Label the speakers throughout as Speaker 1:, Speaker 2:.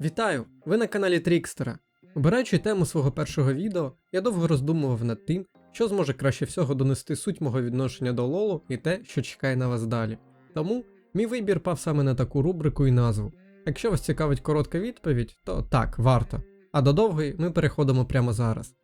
Speaker 1: Вітаю! Ви на каналі Трікстера. Обираючи тему свого першого відео, я довго роздумував над тим, що зможе краще всього донести суть мого відношення до Лолу і те, що чекає на вас далі. Тому мій вибір пав саме на таку рубрику і назву. Якщо вас цікавить коротка відповідь, то так, варто. А до довгої ми переходимо прямо зараз.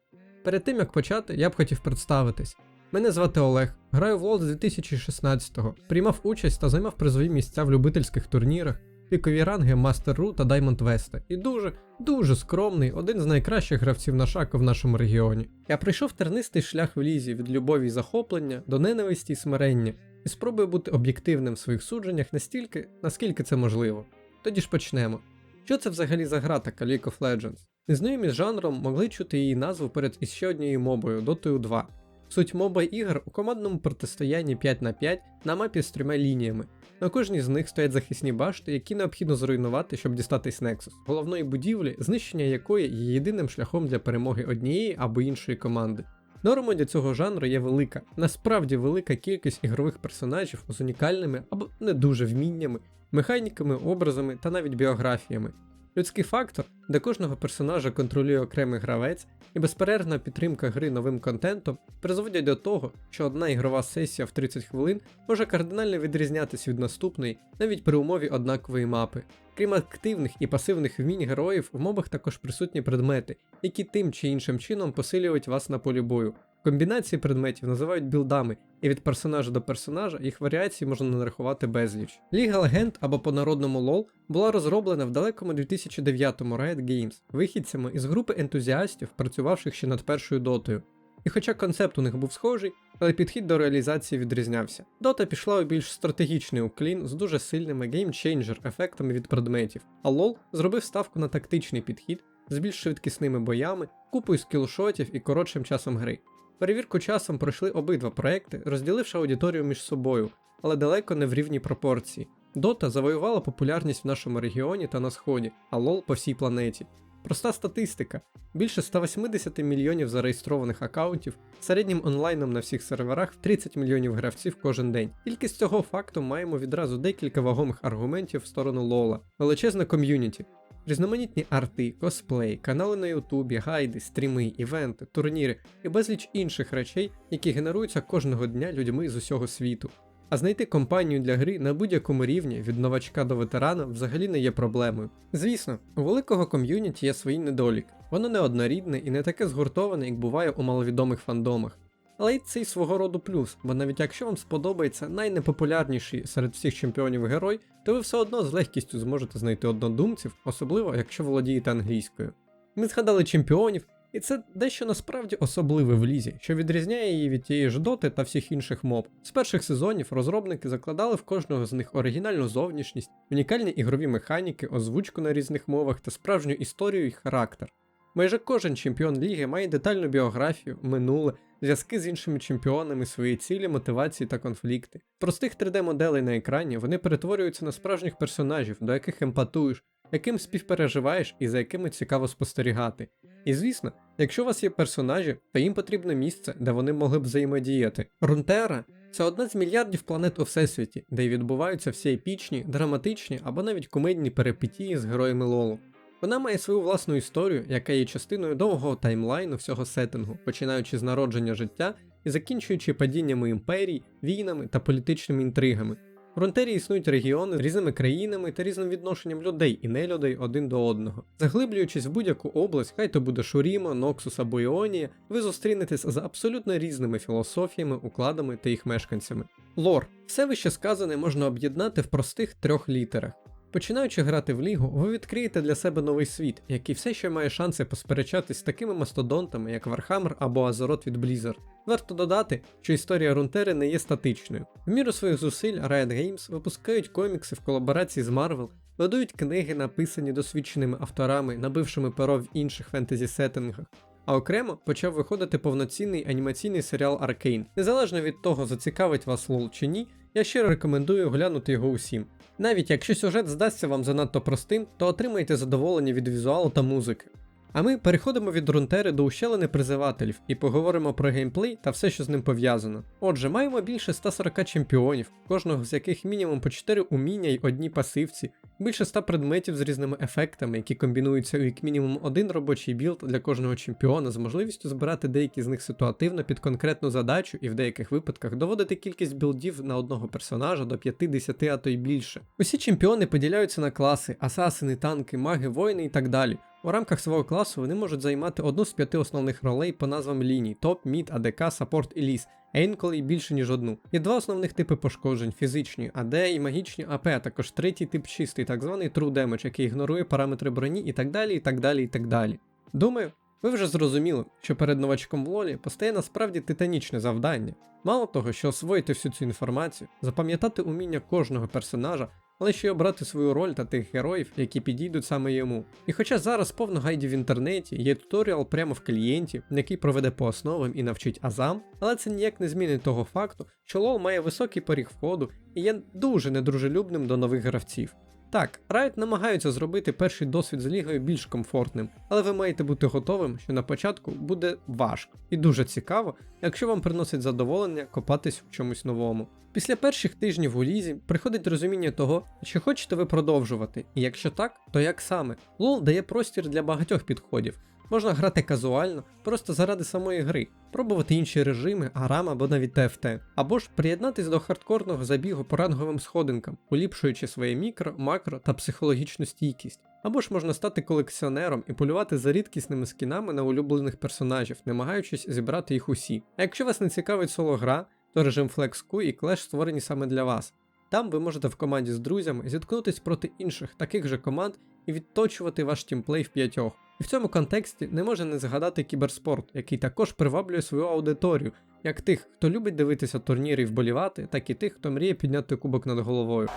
Speaker 1: Перед тим як почати, я б хотів представитись. Мене звати Олег, граю в LoL з 2016-го, приймав участь та займав призові місця в любительських турнірах, пікові ранги Master Ru та Diamond West. І дуже, дуже скромний, один з найкращих гравців на шаку в нашому регіоні. Я пройшов тернистий шлях в лізі від любові і захоплення до ненависті і смирення, і спробую бути об'єктивним в своїх судженнях настільки, наскільки це можливо. Тоді ж почнемо. Що це взагалі за гра така League of Legends? Незнайомі з жанром могли чути її назву перед іще однією мобою Dota 2. Суть моба ігор у командному протистоянні 5 на 5 на мапі з трьома лініями. На кожній з них стоять захисні башти, які необхідно зруйнувати, щоб дістатись Nexus, головної будівлі, знищення якої є єдиним шляхом для перемоги однієї або іншої команди. Нормою для цього жанру є велика, насправді велика кількість ігрових персонажів з унікальними або не дуже вміннями, механіками, образами та навіть біографіями. Людський фактор, де кожного персонажа контролює окремий гравець, і безперервна підтримка гри новим контентом призводять до того, що одна ігрова сесія в 30 хвилин може кардинально відрізнятися від наступної навіть при умові однакової мапи. Крім активних і пасивних вмінь героїв, в мобах також присутні предмети, які тим чи іншим чином посилюють вас на полі бою. Комбінації предметів називають білдами, і від персонажа до персонажа їх варіацій можна нарахувати безліч. Ліга Легенд або по-народному LoL була розроблена в далекому 2009-му Riot Games вихідцями із групи ентузіастів, працювавших ще над першою дотою. І хоча концепт у них був схожий, але підхід до реалізації відрізнявся. Дота пішла у більш стратегічний уклін з дуже сильними геймчейнджер ефектами від предметів, а LoL зробив ставку на тактичний підхід з більш швидкісними боями, купою скілшотів і коротшим часом гри. Перевірку часом пройшли обидва проекти, розділивши аудиторію між собою, але далеко не в рівній пропорції. Дота завоювала популярність в нашому регіоні та на сході, а LoL по всій планеті. Проста статистика: більше 180 мільйонів зареєстрованих аккаунтів, середнім онлайном на всіх серверах в 30 мільйонів гравців кожен день. Тільки з цього факту маємо відразу декілька вагомих аргументів в сторону Лола, величезне ком'юніті. Різноманітні арти, косплей, канали на Ютубі, гайди, стріми, івенти, турніри і безліч інших речей, які генеруються кожного дня людьми з усього світу. А знайти компанію для гри на будь-якому рівні від новачка до ветерана взагалі не є проблемою. Звісно, у великого ком'юніті є свій недолік, воно не однорідне і не таке згуртоване, як буває у маловідомих фандомах. Але й це й свого роду плюс, бо навіть якщо вам сподобається найнепопулярніший серед всіх чемпіонів герой, то ви все одно з легкістю зможете знайти однодумців, особливо якщо володієте англійською. Ми згадали чемпіонів, і це дещо насправді особливе в лізі, що відрізняє її від тієї ж доти та всіх інших моб. З перших сезонів розробники закладали в кожного з них оригінальну зовнішність, унікальні ігрові механіки, озвучку на різних мовах та справжню історію і характер. Майже кожен чемпіон ліги має детальну біографію, минуле, зв'язки з іншими чемпіонами, свої цілі, мотивації та конфлікти. Простих 3D-моделей на екрані вони перетворюються на справжніх персонажів, до яких емпатуєш, яким співпереживаєш і за якими цікаво спостерігати. І звісно, якщо у вас є персонажі, то їм потрібне місце, де вони могли б взаємодіяти. Рунтера це одна з мільярдів планет у всесвіті, де й відбуваються всі епічні, драматичні або навіть комедні перипетії з героями Лолу. Вона має свою власну історію, яка є частиною довгого таймлайну всього сеттингу, починаючи з народження життя і закінчуючи падіннями імперій, війнами та політичними інтригами. В Рунтері існують регіони з різними країнами та різним відношенням людей і нелюдей один до одного. Заглиблюючись в будь-яку область, хай то буде Шурімо, Ноксус або Іонія, ви зустрінетесь з абсолютно різними філософіями, укладами та їх мешканцями. Лор. Все вище сказане можна об'єднати в простих трьох літерах. Починаючи грати в лігу, ви відкриєте для себе новий світ, який все ще має шанси посперечатись з такими мастодонтами, як Warhammer або Азерот від Blizzard. Варто додати, що історія Рунтери не є статичною. В міру своїх зусиль Riot Games випускають комікси в колаборації з Marvel, видають книги, написані досвідченими авторами, набившими перо в інших фентезі сеттингах. А окремо почав виходити повноцінний анімаційний серіал Аркейн. Незалежно від того, зацікавить вас лол чи ні, я щиро рекомендую глянути його усім. Навіть якщо сюжет здасться вам занадто простим, то отримайте задоволення від візуалу та музики. А ми переходимо від Рунтери до ущелини призивателів і поговоримо про геймплей та все, що з ним пов'язано. Отже, маємо більше 140 чемпіонів, кожного з яких мінімум по 4 уміння й одній пасивці, більше 100 предметів з різними ефектами, які комбінуються у як мінімум один робочий білд для кожного чемпіона з можливістю збирати деякі з них ситуативно під конкретну задачу і в деяких випадках доводити кількість білдів на одного персонажа до 50, а то й більше. Усі чемпіони поділяються на класи, асасини, танки, маги, воїни і так далі. У рамках свого класу вони можуть займати одну з п'яти основних ролей по назвам ліній: топ, мід, АДК, саппорт і ліс, а інколи й більше ніж одну. Є два основних типи пошкоджень: фізичні АД і магічні АП, а також третій тип чистий, так званий True Damage, який ігнорує параметри броні і так далі, і так далі, і так далі. Думаю, ви вже зрозуміли, що перед новачком в лолі постає насправді титанічне завдання. Мало того, що освоїти всю цю інформацію, запам'ятати уміння кожного персонажа, але ще й обрати свою роль та тих героїв, які підійдуть саме йому. І хоча зараз повно гайдів в інтернеті, є туторіал прямо в клієнті, який проведе по основам і навчить азам, але це ніяк не змінить того факту, що лол має високий поріг входу і є дуже недружелюбним до нових гравців. Так, Riot намагаються зробити перший досвід з лігою більш комфортним, але ви маєте бути готовим, що на початку буде важко і дуже цікаво, якщо вам приносить задоволення копатись в чомусь новому. Після перших тижнів у лізі приходить розуміння того, чи хочете ви продовжувати, і якщо так, то як саме. Лол дає простір для багатьох підходів. Можна грати казуально, просто заради самої гри, пробувати інші режими, арам або навіть ТФТ, або ж приєднатись до хардкорного забігу по ранговим сходинкам, поліпшуючи своє мікро, макро та психологічну стійкість. Або ж можна стати колекціонером і полювати за рідкісними скінами на улюблених персонажів, намагаючись зібрати їх усі. А якщо вас не цікавить соло гра, то режим FlexQ і Clash створені саме для вас. Там ви можете в команді з друзями зіткнутись проти інших таких же команд і відточувати ваш тімплей в п'ятьох. І в цьому контексті не можна не згадати кіберспорт, який також приваблює свою аудиторію, як тих, хто любить дивитися турніри і вболівати, так і тих, хто мріє підняти кубок над головою.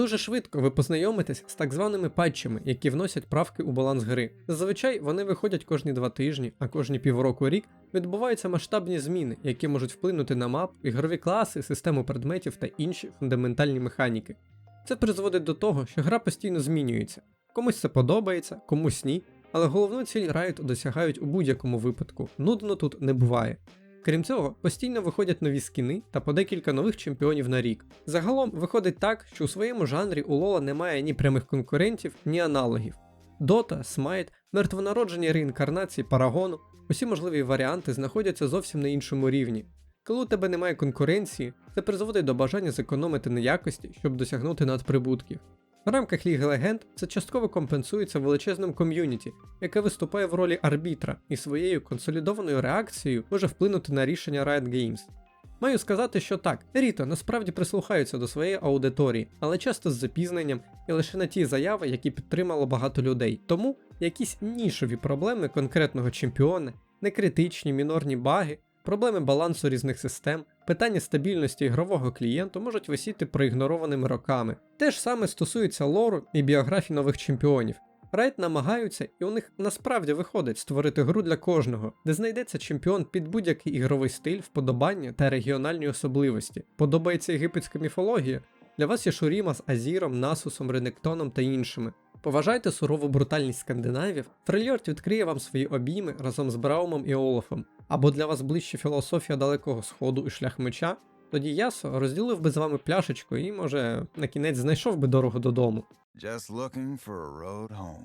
Speaker 1: Дуже швидко ви познайомитесь з так званими патчами, які вносять правки у баланс гри. Зазвичай вони виходять кожні два тижні, а кожні півроку рік відбуваються масштабні зміни, які можуть вплинути на мап, ігрові класи, систему предметів та інші фундаментальні механіки. Це призводить до того, що гра постійно змінюється. Комусь це подобається, комусь ні, але головну ціль Riot досягають у будь-якому випадку, нудно тут не буває. Крім цього, постійно виходять нові скіни та по декілька нових чемпіонів на рік. Загалом виходить так, що у своєму жанрі у Лола немає ні прямих конкурентів, ні аналогів. Дота, Смайт, мертвонароджені реінкарнації Парагону, усі можливі варіанти знаходяться зовсім на іншому рівні. Коли у тебе немає конкуренції, це призводить до бажання зекономити на якості, щоб досягнути надприбутків. В рамках Ліги Легенд це частково компенсується величезним ком'юніті, яке виступає в ролі арбітра і своєю консолідованою реакцією може вплинути на рішення Riot Games. Маю сказати, що так, Ріто насправді прислухаються до своєї аудиторії, але часто з запізненням і лише на ті заяви, які підтримало багато людей. Тому якісь нішові проблеми конкретного чемпіона, некритичні мінорні баги, проблеми балансу різних систем, питання стабільності ігрового клієнту можуть висіти проігнорованими роками. Те ж саме стосується лору і біографій нових чемпіонів. Райт намагаються, і у них насправді виходить створити гру для кожного, де знайдеться чемпіон під будь-який ігровий стиль, вподобання та регіональні особливості. Подобається єгипетська міфологія? Для вас є Шуріма з Азіром, Насусом, Ренектоном та іншими. Поважайте сурову брутальність скандинавів, Фрильорд відкриє вам свої обійми разом з Браумом і Олафом. Або для вас ближче філософія далекого сходу і шлях меча, тоді Ясо розділив би з вами пляшечку і, може, на кінець знайшов би дорогу додому.
Speaker 2: Just looking for a road home.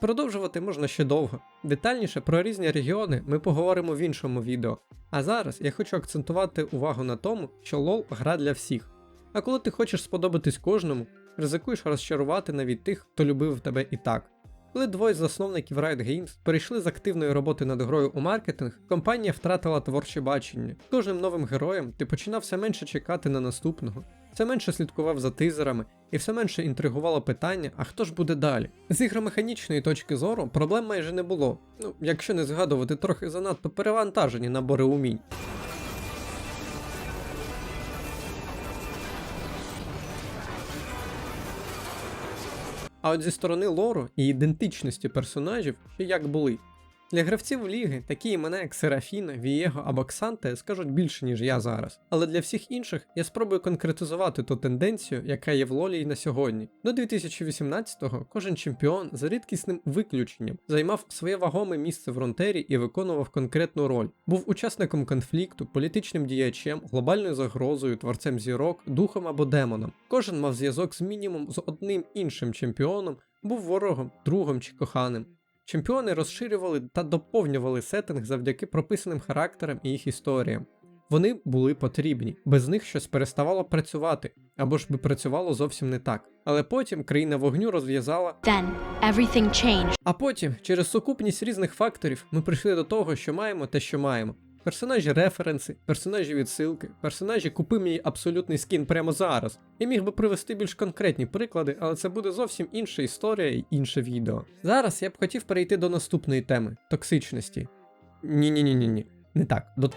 Speaker 1: Продовжувати можна ще довго. Детальніше про різні регіони ми поговоримо в іншому відео. А зараз я хочу акцентувати увагу на тому, що LoL гра для всіх. А коли ти хочеш сподобатись кожному, ризикуєш розчарувати навіть тих, хто любив тебе і так. Коли двоє засновників Riot Games перейшли з активної роботи над грою у маркетинг, компанія втратила творче бачення. Кожним новим героєм ти починав все менше чекати на наступного, все менше слідкував за тизерами і все менше інтригувало питання, а хто ж буде далі. З ігромеханічної точки зору проблем майже не було. Ну, якщо не згадувати трохи занадто перевантажені набори умінь. А от зі сторони лору і ідентичності персонажів ще як були. Для гравців ліги такі імена, як Серафіна, Вієго або Ксанте, скажуть більше, ніж я зараз. Але для всіх інших я спробую конкретизувати ту тенденцію, яка є в лолі і на сьогодні. До 2018-го кожен чемпіон за рідкісним виключенням займав своє вагоме місце в Ронтері і виконував конкретну роль. Був учасником конфлікту, політичним діячем, глобальною загрозою, творцем зірок, духом або демоном. Кожен мав зв'язок з мінімум з одним іншим чемпіоном, був ворогом, другом чи коханим. Чемпіони розширювали та доповнювали сеттинг завдяки прописаним характерам і їх історіям. Вони були потрібні, без них щось переставало працювати, або ж би працювало зовсім не так. Але потім країна вогню розв'язала.
Speaker 3: Then everything changed.
Speaker 1: А потім, через сукупність різних факторів, ми прийшли до того, що маємо те, що маємо. Персонажі референси, персонажі відсилки, персонажі купи мій абсолютний скін прямо зараз. Я міг би привести більш конкретні приклади, але це буде зовсім інша історія і інше відео. Зараз я б хотів перейти до наступної теми токсичності. Ні, ні, ні, ні, ні. Не так. До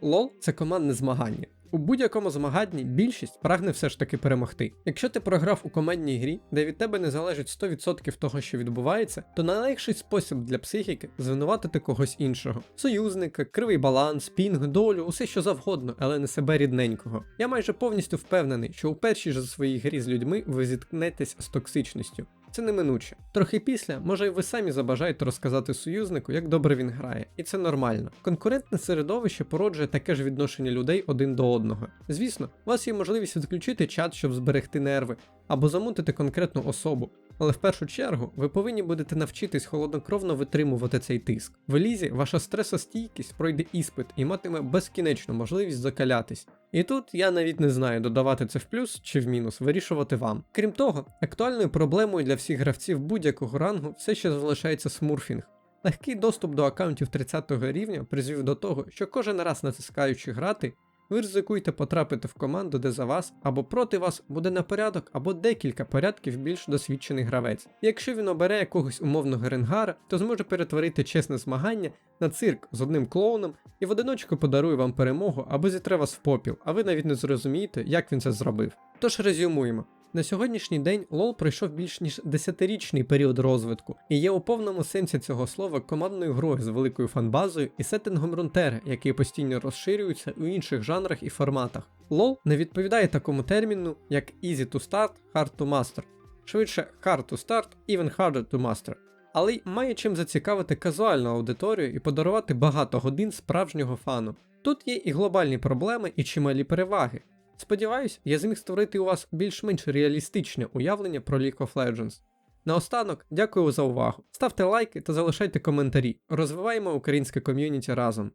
Speaker 1: Лол це командне змагання. У будь-якому змаганні більшість прагне все ж таки перемогти. Якщо ти програв у командній грі, де від тебе не залежить 100% того, що відбувається, то найлегший спосіб для психіки звинуватити когось іншого: союзника, кривий баланс, пінг, долю, усе що завгодно, але не себе рідненького. Я майже повністю впевнений, що у першій же своїй грі з людьми ви зіткнетесь з токсичністю. Це неминуче. Трохи після, може, і ви самі забажаєте розказати союзнику, як добре він грає, і це нормально. Конкурентне середовище породжує таке ж відношення людей один до одного. Звісно, у вас є можливість відключити чат, щоб зберегти нерви, або замутити конкретну особу. Але в першу чергу ви повинні будете навчитись холоднокровно витримувати цей тиск. В Елізі ваша стресостійкість пройде іспит і матиме безкінечну можливість закалятись. І тут я навіть не знаю, додавати це в плюс чи в мінус, вирішувати вам. Крім того, актуальною проблемою для всіх гравців будь-якого рангу все ще залишається смурфінг. Легкий доступ до аккаунтів 30 рівня призвів до того, що кожен раз натискаючи грати, ви ризикуєте потрапити в команду, де за вас або проти вас буде на порядок або декілька порядків більш досвідчений гравець. Якщо він обере якогось умовного ренгара, то зможе перетворити чесне змагання на цирк з одним клоуном і в одиночку подарує вам перемогу або зітре вас в попіл, а ви навіть не зрозумієте, як він це зробив. Тож резюмуємо. На сьогоднішній день LoL пройшов більш ніж десятирічний період розвитку і є у повному сенсі цього слова командною грою з великою фанбазою і сеттингом Рунтера, який постійно розширюється у інших жанрах і форматах. LoL не відповідає такому терміну, як Easy to Start, Hard to Master. Швидше Hard to Start, Even Harder to Master. Але й має чим зацікавити казуальну аудиторію і подарувати багато годин справжнього фану. Тут є і глобальні проблеми, і чималі переваги. Сподіваюсь, я зміг створити у вас більш-менш реалістичне уявлення про League of Legends. Наостанок, дякую за увагу. Ставте лайки та залишайте коментарі. Розвиваємо українське ком'юніті разом.